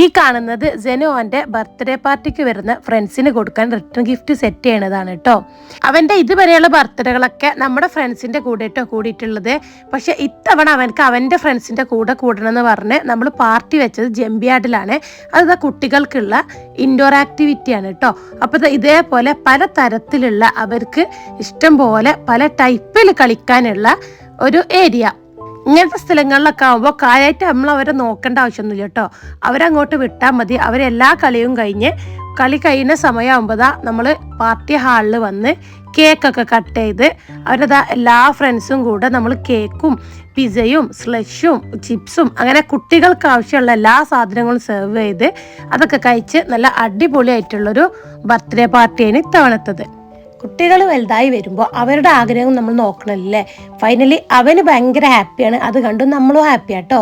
ഈ കാണുന്നത് ജെനോന്റെ ബർത്ത്ഡേ പാർട്ടിക്ക് വരുന്ന ഫ്രണ്ട്സിന് കൊടുക്കാൻ റിട്ടേൺ ഗിഫ്റ്റ് സെറ്റ് ചെയ്യണതാണ് കേട്ടോ അവന്റെ ഇതുവരെയുള്ള ബർത്ത്ഡേകളൊക്കെ നമ്മുടെ ഫ്രണ്ട്സിന്റെ കൂടെ കേട്ടോ കൂടിയിട്ടുള്ളത്. പക്ഷെ ഇത്തവണ അവനക്ക് അവന്റെ ഫ്രണ്ട്സിന്റെ കൂടെ കൂടണം എന്ന് പറഞ്ഞ് നമ്മൾ പാർട്ടി വെച്ചത് ജംബിയാർഡിലാണ് അത് കുട്ടികൾക്കുള്ള ഇൻഡോർ ആക്ടിവിറ്റിയാണ് കേട്ടോ അപ്പോൾ ഇതേപോലെ പല തരത്തിലുള്ള അവർക്ക് ഇഷ്ടം പോലെ പല ടൈപ്പിൽ കളിക്കാനുള്ള ഒരു ഏരിയ ഇങ്ങനത്തെ സ്ഥലങ്ങളിലൊക്കെ ആകുമ്പോൾ കാര്യമായിട്ട് നമ്മൾ അവരെ നോക്കേണ്ട ആവശ്യമൊന്നുമില്ല കേട്ടോ. അവരങ്ങോട്ട് വിട്ടാൽ മതി. അവരെല്ലാ കളിയും കഴിഞ്ഞ് കളി കഴിയുന്ന സമയമാകുമ്പോൾ നമ്മൾ പാർട്ടി ഹാളിൽ വന്ന് കേക്കൊക്കെ കട്ട് ചെയ്ത് അവരതാ എല്ലാ ഫ്രണ്ട്സും കൂടെ നമ്മൾ കേക്കും പിസയും സ്ലഷും ചിപ്സും അങ്ങനെ കുട്ടികൾക്ക് ആവശ്യമുള്ള എല്ലാ സാധനങ്ങളും സെർവ് ചെയ്ത് അതൊക്കെ കഴിച്ച് നല്ല അടിപൊളിയായിട്ടുള്ളൊരു ബർത്ത്ഡേ പാർട്ടിയാണ് ഇത്തവണത്തത്. കുട്ടികൾ വലുതായി വരുമ്പോൾ അവരുടെ ആഗ്രഹം നമ്മൾ നോക്കണമല്ലേ ഫൈനലി അവന് ഭയങ്കര ഹാപ്പിയാണ് അത് കണ്ടു നമ്മളും ഹാപ്പിയാട്ടോ